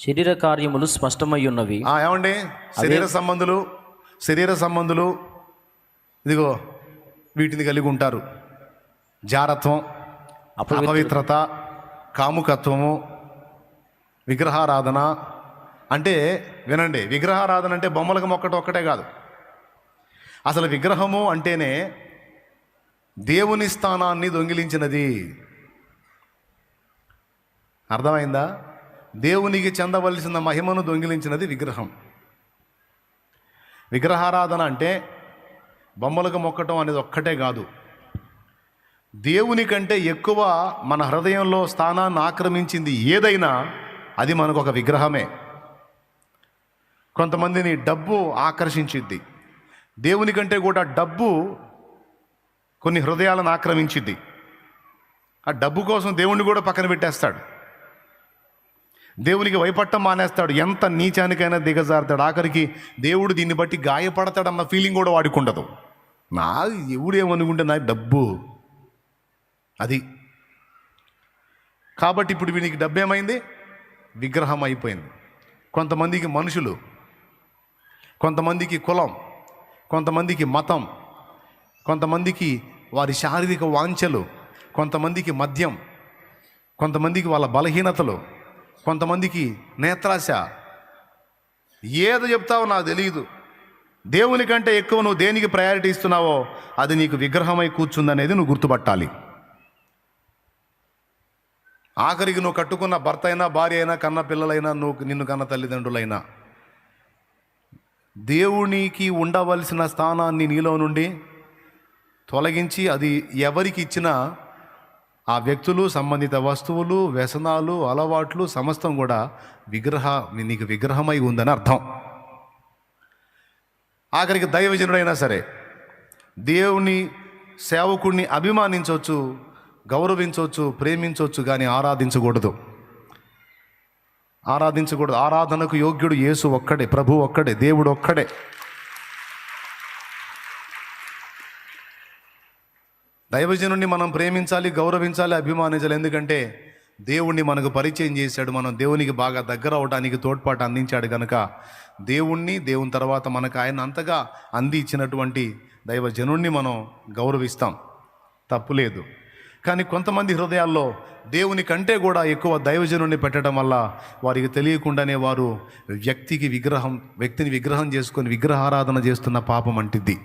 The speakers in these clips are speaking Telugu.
శరీర కార్యములు స్పష్టమై ఉన్నవి. ఆ, ఏమండి? శరీర సంబంధులు శరీర సంబంధులు ఇదిగో వీటిని కలిగి ఉంటారు. జారత్వం అపవిత్ర- అపవిత్రత కాముకత్వము విగ్రహారాధన. అంటే వినండి విగ్రహారాధన అంటే బొమ్మలకు మొక్కటం ఒక్కటే కాదు. అసలు విగ్రహము అంటేనే దేవుని స్థానాన్ని దొంగిలించినది. అర్థమైందా? దేవునికి చెందవలసిన మహిమను దొంగిలించినది విగ్రహం. విగ్రహారాధన అంటే బొమ్మలకు మొక్కటం అనేది ఒక్కటే కాదు. దేవుని కంటే ఎక్కువ మన హృదయంలో స్థానాన్ని ఆక్రమించింది ఏదైనా అది మనకు ఒక విగ్రహమే. కొంతమందిని డబ్బు ఆకర్షించిద్ది. దేవుని కంటే కూడా డబ్బు కొన్ని హృదయాలను ఆక్రమించిద్ది. ఆ డబ్బు కోసం దేవుణ్ణి కూడా పక్కన పెట్టేస్తాడు. దేవునికి వైపట్టం మానేస్తాడు. ఎంత నీచానికైనా దిగజారుతాడు. ఆఖరికి దేవుడు దీన్ని బట్టి గాయపడతాడన్న ఫీలింగ్ కూడా వాడికి ఉండదు నా ఎవడు ఏమనుకుంటే నా డబ్బు. అది. కాబట్టి ఇప్పుడు వీనికి డబ్బు ఏమైంది విగ్రహం అయిపోయింది. కొంతమందికి మనుషులు. కొంతమందికి కులం. కొంతమందికి మతం. కొంతమందికి వారి శారీరక వాంఛలు. కొంతమందికి మద్యం. కొంతమందికి వాళ్ళ బలహీనతలు. కొంతమందికి నేత్రాశ. ఏదో చెప్తావో నాకు తెలియదు దేవుని కంటే ఎక్కువ నువ్వు దేనికి ప్రయారిటీ ఇస్తున్నావో అది నీకు విగ్రహమై కూర్చుందనేది నువ్వు గుర్తుపట్టాలి. ఆఖరికి నువ్వు కట్టుకున్న భర్త అయినా భార్య అయినా కన్న పిల్లలైనా నువ్వు నిన్ను కన్న తల్లిదండ్రులైనా. దేవునికి ఉండవలసిన స్థానాన్ని నీలో నుండి తొలగించి అది ఎవరికి ఇచ్చినా ఆ వ్యక్తులు సంబంధిత వస్తువులు వ్యసనాలు అలవాట్లు సమస్తం కూడా విగ్రహ నీకు విగ్రహమై ఉందని అర్థం. ఆఖరికి దైవజనుడైనా సరే దేవుని సేవకుడిని అభిమానించవచ్చు గౌరవించవచ్చు ప్రేమించవచ్చు కానీ ఆరాధించకూడదు. ఆరాధించకూడదు. ఆరాధనకు యోగ్యుడు యేసు ఒక్కడే ప్రభు ఒక్కడే దేవుడు ఒక్కడే. దైవజనుడిని మనం ప్రేమించాలి గౌరవించాలి అభిమానించాలి. ఎందుకంటే దేవుణ్ణి మనకు పరిచయం చేశాడు. మనం దేవునికి బాగా దగ్గర అవడానికి తోడ్పాటు అందించాడు కనుక దేవుణ్ణి దేవుని తర్వాత మనకు ఆయన అంతగా అంది ఇచ్చినటువంటి దైవజనుణ్ణి మనం గౌరవిస్తాం. తప్పులేదు కానీ కొంతమంది హృదయాల్లో దేవుని కంటే కూడా ఎక్కువ దైవజనుడిని పెట్టడం వల్ల వారికి తెలియకుండానే వారు వ్యక్తికి విగ్రహం వ్యక్తిని విగ్రహం చేసుకొని విగ్రహారాధన చేస్తున్న పాపం అంటిద్ది.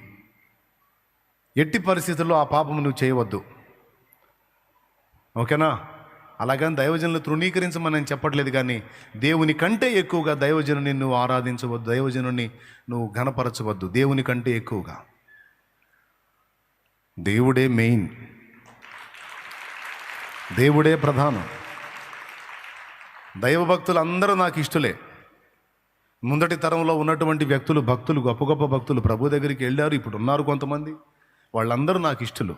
ఎట్టి పరిస్థితుల్లో ఆ పాపం నువ్వు చేయవద్దు. ఓకేనా? అలాగని దైవజనులు తృణీకరించమని నేను చెప్పట్లేదు కానీ దేవుని కంటే ఎక్కువగా దైవజనుని నువ్వు ఆరాధించవద్దు దైవజనుని నువ్వు ఘనపరచవద్దు దేవుని కంటే ఎక్కువగా. దేవుడే మెయిన్. దేవుడే ప్రధానం. దైవభక్తులు అందరూ నాకు ఇష్టలే. ముందటి తరంలో ఉన్నటువంటి వ్యక్తులు భక్తులు గొప్ప గొప్ప భక్తులు ప్రభు దగ్గరికి వెళ్ళారు ఇప్పుడు ఉన్నారు కొంతమంది. వాళ్ళందరూ నాకు ఇష్టలు.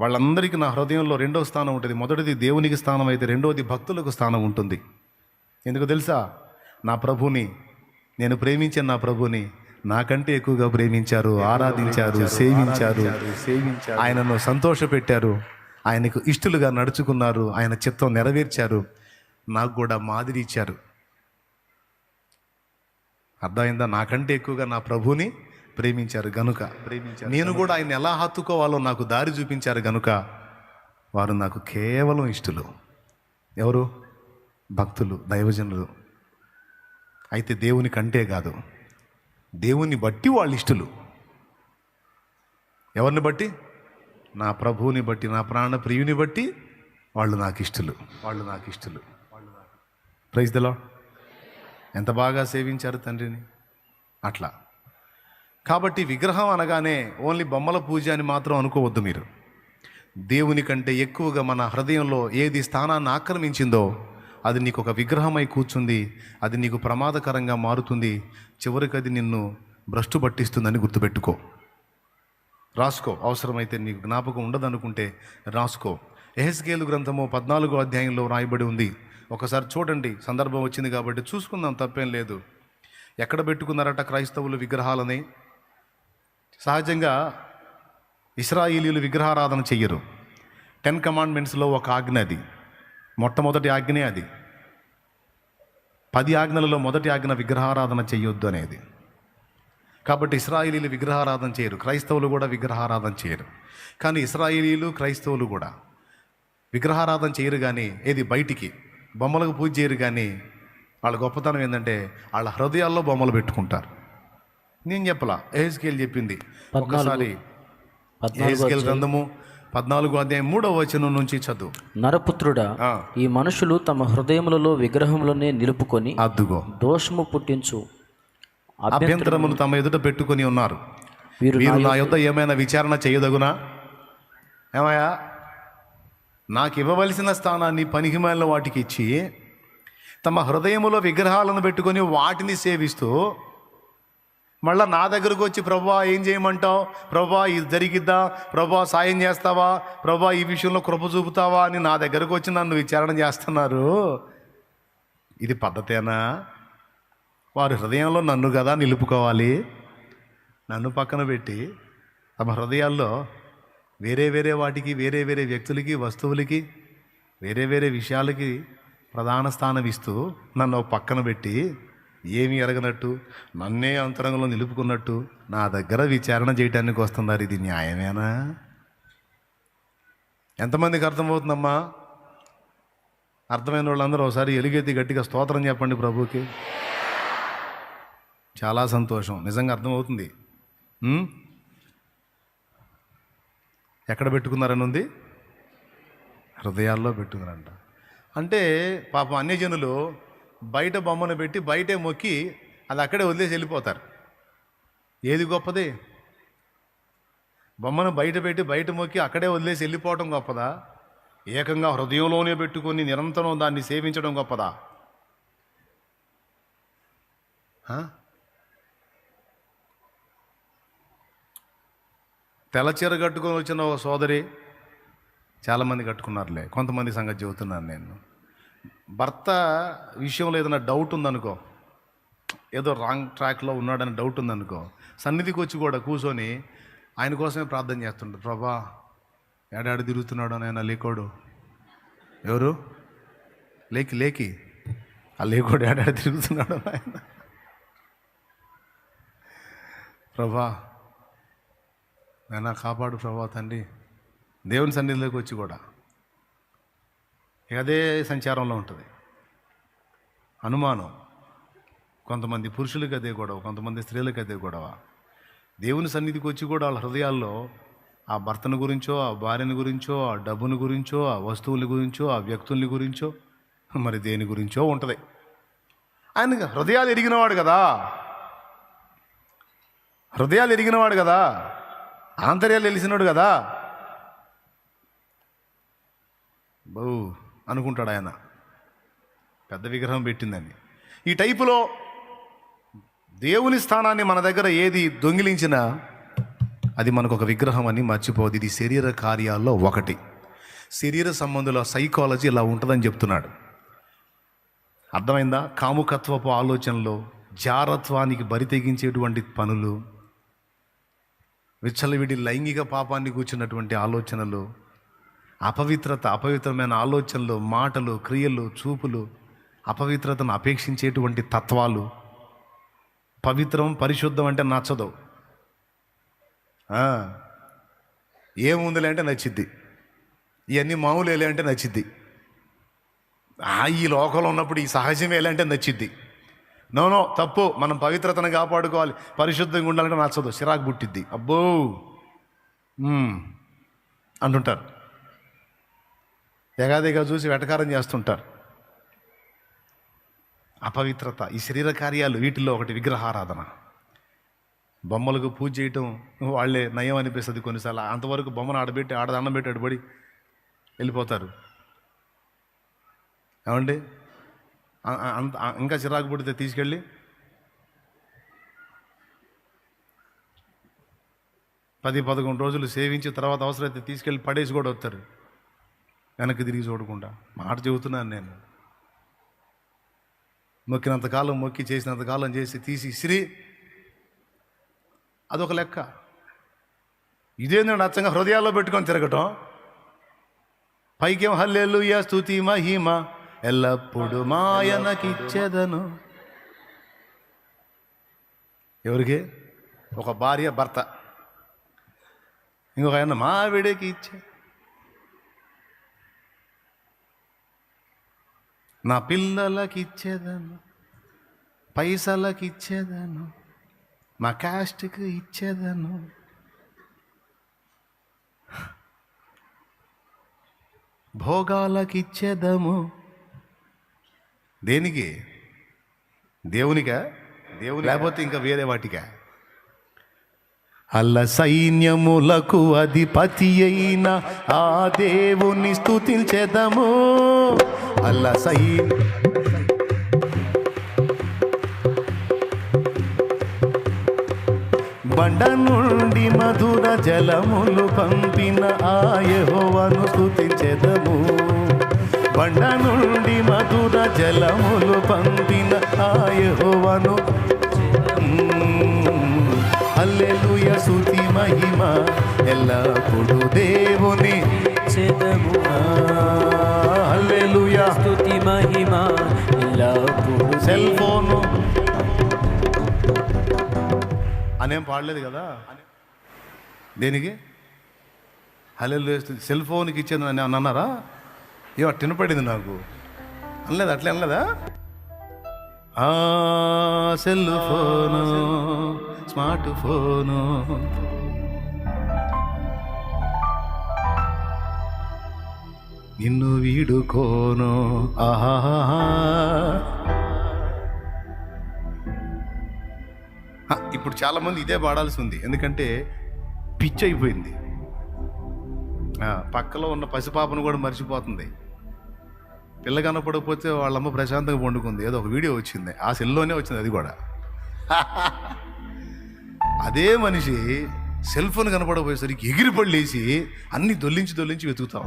వాళ్ళందరికీ నా హృదయంలో రెండో స్థానం ఉంటుంది. మొదటిది దేవునికి స్థానం అయితే రెండవది భక్తులకు స్థానం ఉంటుంది. ఎందుకు తెలుసా? నా ప్రభుని నేను ప్రేమించిన నా ప్రభుని నాకంటే ఎక్కువగా ప్రేమించారు ఆరాధించారు సేవించారు. సేవించారు. ఆయనను సంతోషపెట్టారు. ఆయనకు ఇష్టలుగా నడుచుకున్నారు. ఆయన చిత్తం నెరవేర్చారు. నాకు కూడా మాదిరి ఇచ్చారు అర్థమైందా? నాకంటే ఎక్కువగా నా ప్రభుని ప్రేమించారు గనుక. ప్రేమించారు నేను కూడా ఆయన ఎలా హత్తుకోవాలో నాకు దారి చూపించారు గనుక వారు నాకు కేవలం ఇష్టలు. ఎవరు? భక్తులు దైవజనులు. అయితే దేవుని కంటే కాదు దేవుని బట్టి వాళ్ళు ఇష్టలు. ఎవరిని బట్టి? నా ప్రభువుని బట్టి నా ప్రాణ ప్రియుని బట్టి వాళ్ళు నాకు ఇష్టలు. వాళ్ళు నాకు ఇష్టలు. వాళ్ళు ప్రైజ్ దలో ఎంత బాగా సేవించారు తండ్రిని. అట్లా. కాబట్టి విగ్రహం అనగానే ఓన్లీ బొమ్మల పూజ అని మాత్రం అనుకోవద్దు మీరు. దేవుని కంటే ఎక్కువగా మన హృదయంలో ఏది స్థానాన్ని ఆక్రమించిందో అది నీకు ఒక విగ్రహమై కూర్చుంది అది నీకు ప్రమాదకరంగా మారుతుంది చివరికి అది నిన్ను భ్రష్టు పట్టిస్తుందని గుర్తుపెట్టుకో. రాసుకో అవసరమైతే నీకు జ్ఞాపకం ఉండదనుకుంటే రాసుకో. ఎహెస్కేలు గ్రంథము పద్నాలుగో అధ్యాయంలో రాయబడి ఉంది. ఒకసారి చూడండి సందర్భం వచ్చింది కాబట్టి చూసుకుందాం తప్పేం లేదు. ఎక్కడ పెట్టుకున్నారట క్రైస్తవులు విగ్రహాలని? సహజంగా ఇస్రాయిలీలు విగ్రహారాధన చెయ్యరు. టెన్ కమాండ్మెంట్స్లో ఒక ఆజ్ఞ అది. మొట్టమొదటి ఆజ్ఞే అది. పది ఆజ్ఞలలో మొదటి ఆజ్ఞ విగ్రహారాధన చేయొద్దు అనేది. కాబట్టి ఇస్రాయిలీలు విగ్రహారాధన చేయరు. క్రైస్తవులు కూడా విగ్రహారాధన చేయరు. కానీ ఇస్రాయిలీలు క్రైస్తవులు కూడా విగ్రహారాధన చేయరు కానీ ఏది బయటికి. బొమ్మలకు పూజ చేయరు కానీ వాళ్ళ గొప్పతనం ఏంటంటే వాళ్ళ హృదయాల్లో బొమ్మలు పెట్టుకుంటారు. నేను చెప్పలా. ఏహెచ్కేల్ చెప్పింది. ఒకసారి ఏహెచ్కేల్ గ్రంథము పద్నాలుగు అధ్యాయం మూడవ వచనం నుంచి చదువు. నరపుత్రుడా ఈ మనుషులు తమ హృదయములలో విగ్రహములనే నిలుపుకొని అద్దుగో. దోషము పుట్టించు. అభ్య- అభ్యంతరములు తమ ఎదుట పెట్టుకొని ఉన్నారు. వీరు నా యొద్ద ఏమైనా విచారణ చేయదగునా? ఏమయ్యా? నాకు ఇవ్వవలసిన స్థానాన్ని పనికిమాలిన వాటికి ఇచ్చి తమ హృదయములో విగ్రహాలను పెట్టుకొని వాటిని సేవిస్తూ మళ్ళా నా దగ్గరకు వచ్చి ప్రభా ఏం చేయమంటావు? ప్రభా ఇది జరిగిద్దా? ప్రభా సాయం చేస్తావా? ప్రభా ఈ విషయంలో కృప చూపుతావా? అని నా దగ్గరకు వచ్చి నన్ను విచారణ చేస్తున్నారు. ఇది పద్ధతేనా? వారి హృదయంలో నన్ను కదా నిలుపుకోవాలి. నన్ను పక్కన పెట్టి తమ హృదయాల్లో వేరే వేరే వాటికి వేరే వేరే వ్యక్తులకి వస్తువులకి వేరే వేరే విషయాలకి ప్రధాన స్థానం ఇస్తూ నన్ను ఒక పక్కన పెట్టి ఏమీ ఎరగనట్టు నన్నే అంతరంగంలో నిలుపుకున్నట్టు నా దగ్గర విచారణ చేయడానికి వస్తున్నారు. ఇది న్యాయమేనా? ఎంతమందికి అర్థమవుతుందమ్మా? అర్థమైన వాళ్ళందరూ ఒకసారి ఎలుగెత్తి గట్టిగా స్తోత్రం చెప్పండి ప్రభుకి చాలా సంతోషం. నిజంగా అర్థమవుతుంది. ఎక్కడ పెట్టుకున్నారని ఉంది? హృదయాల్లో పెట్టుకున్నారంట. అంటే పాపం అన్యజనులు బయట బొమ్మను పెట్టి బయటే మొక్కి అది అక్కడే వదిలేసి వెళ్ళిపోతారు. ఏది గొప్పది? బొమ్మను బయట పెట్టి బయట మొక్కి అక్కడే వదిలేసి వెళ్ళిపోవటం గొప్పదా? ఏకంగా హృదయంలోనే పెట్టుకొని నిరంతరం దాన్ని సేవించడం గొప్పదా? తెల్లచీర కట్టుకొని వచ్చిన ఒక సోదరి చాలామంది కట్టుకున్నారులే. కొంతమంది సంగతి చెబుతున్నాను నేను. భర్త విషయంలో ఏదైనా డౌట్ ఉందనుకో ఏదో రాంగ్ ట్రాక్లో ఉన్నాడని డౌట్ ఉందనుకో సన్నిధికి వచ్చి కూడా కూర్చొని ఆయన కోసమే ప్రార్థన చేస్తుంటాడు. ప్రభా ఏడాడు తిరుగుతున్నాడు ఆయన లేకోడు. ఎవరు? లేకి లేకి. ఆ లేకోడు ఏడాడు తిరుగుతున్నాడు ఆయన. ప్రభా నైనా కాపాడు ప్రభా తండ్రి. దేవుని సన్నిధిలోకి వచ్చి కూడా. అదే సంచారంలో ఉంటుంది. అనుమానం. కొంతమంది పురుషులకి అదే గొడవ కొంతమంది స్త్రీలకు అదే గొడవ. దేవుని సన్నిధికి వచ్చి కూడా వాళ్ళ హృదయాల్లో ఆ భర్తను గురించో ఆ భార్యని గురించో ఆ డబ్బుని గురించో ఆ వస్తువుల గురించో ఆ వ్యక్తుల్ని గురించో మరి దేని గురించో ఉంటుంది. ఆయన హృదయాలు ఎరిగినవాడు కదా. హృదయాలు ఎరిగినవాడు కదా. ఆంతర్యాలు తెలిసినాడు కదా. బహు అనుకుంటాడు ఆయన. పెద్ద విగ్రహం పెట్టిందని ఈ టైపులో దేవుని స్థానాన్ని మన దగ్గర ఏది దొంగిలించినా అది మనకు ఒక విగ్రహం అని మర్చిపోదు ఇది శరీర కార్యాల్లో ఒకటి. శరీర సంబంధుల సైకాలజీ ఇలా ఉంటుందని చెప్తున్నాడు. అర్థమైందా? కాముకత్వపు ఆలోచనలు జారత్వానికి బరి తెగించేటువంటి పనులు విచ్చలవిడి లైంగిక పాపాన్ని కూర్చున్నటువంటి ఆలోచనలు అపవిత్రత అపవిత్రమైన ఆలోచనలు మాటలు క్రియలు చూపులు అపవిత్రతను అపేక్షించేటువంటి తత్వాలు. పవిత్రం పరిశుద్ధం అంటే నచ్చదు. ఏముందిలే అంటే నచ్చిద్ది. ఇవన్నీ మామూలు అంటే నచ్చిద్ది. ఆ, ఈ లోకంలో ఉన్నప్పుడు ఈ సహజమేలే అంటే నచ్చిద్ది. నోనో తప్పు. మనం పవిత్రతను కాపాడుకోవాలి. పరిశుద్ధంగా ఉండాలంటే నచ్చదు. చిరాకు పుట్టిద్ది. అబ్బో! అంటుంటారు. ఎగాదిగా చూసి వెటకారం చేస్తుంటారు. అపవిత్రత ఈ శరీర కార్యాలు వీటిల్లో ఒకటి విగ్రహారాధన. బొమ్మలకు పూజ చేయటం వాళ్ళే నయం అనిపిస్తుంది కొన్నిసార్లు. అంతవరకు బొమ్మను ఆడబెట్టి ఆడదండం పెట్టి ఆడబడి వెళ్ళిపోతారు. ఏమండి? అంత ఇంకా చిరాకు పుడితే తీసుకెళ్ళి పది పదకొండు రోజులు సేవించి తర్వాత అవసరమైతే తీసుకెళ్ళి పడేసి కూడా వస్తారు. వెనక్కి తిరిగి చూడకుండా. మాట చెబుతున్నాను నేను. మొక్కినంతకాలం మొక్కి చేసినంతకాలం చేసి తీసి సిరి అదొక లెక్క. ఇదేందండి అచ్చంగా హృదయాల్లో పెట్టుకొని తిరగటం? పైకేం హల్లెల్లు యా స్థుతి మహిమ ఎల్లప్పుడు మాయనకిచ్చేదను. ఎవరికి? ఒక భార్య భర్త. ఇంకొక ఆయన మావిడికి ఇచ్చే నా పిల్లలకి ఇచ్చేదను పైసలకి ఇచ్చేదను మా క్యాస్ట్కి ఇచ్చేదను. భోగాలకి ఇచ్చేదము దేనికి? దేవునికా? దేవుని లేకపోతే ఇంకా వేరే వాటికా? అల్ల సైన్యములకు అధిపతి అయిన ఆ దేవుని స్తుతించెదము. అల్ల సైన్య బండ నుండి మధుర జలములు పంపిన ఆయహోవను స్థుతించెదము బండ నుండి మధుర జలములు పంపిన ఆయహోవను అల్లెలుయ హల్లెలూయ మహిమ. ఎల్లప్పుడూ దేవుని. చెదము మహిమ ఎల్లప్పుడు సెల్ ఫోను అనేం పాడలేదు కదా? దేనికి? హలో సెల్ ఫోన్కి ఇచ్చేది అని అన్నారా? ఏమో తినపడింది నాకు. అనలేదు? అట్లే అనలేదా? ఆ సెల్ ఫోను స్మార్ట్ ఫోను నిన్ను వీడుకోను. ఆహా ఇప్పుడు చాలామంది ఇదే పాడాల్సి ఉంది. ఎందుకంటే పిచ్ అయిపోయింది. పక్కలో ఉన్న పసిపాపను కూడా మర్చిపోతుంది. పిల్ల కనపడకపోతే వాళ్ళమ్మ ప్రశాంతంగా పండుకుంది ఏదో ఒక వీడియో వచ్చింది. ఆ సెల్లోనే వచ్చింది అది కూడా. అదే మనిషి సెల్ ఫోన్ కనపడకపోయేసరికి ఎగిరి పడలేసి అన్ని దొల్లించి దొల్లించి వెతుకుతాం.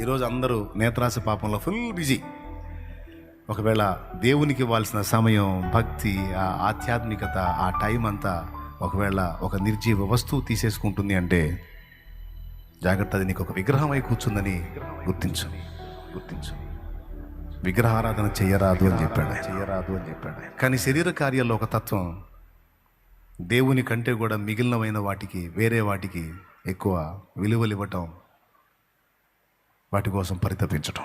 ఈరోజు అందరూ నేత్రాస పాపంలో ఫుల్ బిజీ ఒకవేళ దేవునికి ఇవ్వాల్సిన సమయం భక్తి ఆ ఆధ్యాత్మికత ఆ టైం అంతా ఒకవేళ ఒక నిర్జీవ వస్తువు తీసేసుకుంటుంది అంటే జాగ్రత్త అది నీకు ఒక విగ్రహం అయి కూర్చుందని గుర్తించు. గుర్తించు. విగ్రహారాధన చెయ్యరాదు అని చెప్పాడు. చెయ్యరాదు అని చెప్పాడు. కానీ శరీర కార్యాల్లో ఒక తత్వం దేవుని కంటే కూడా మిగిలినమైన వాటికి వేరే వాటికి ఎక్కువ విలువలు ఇవ్వటం వాటి కోసం పరితపించటం.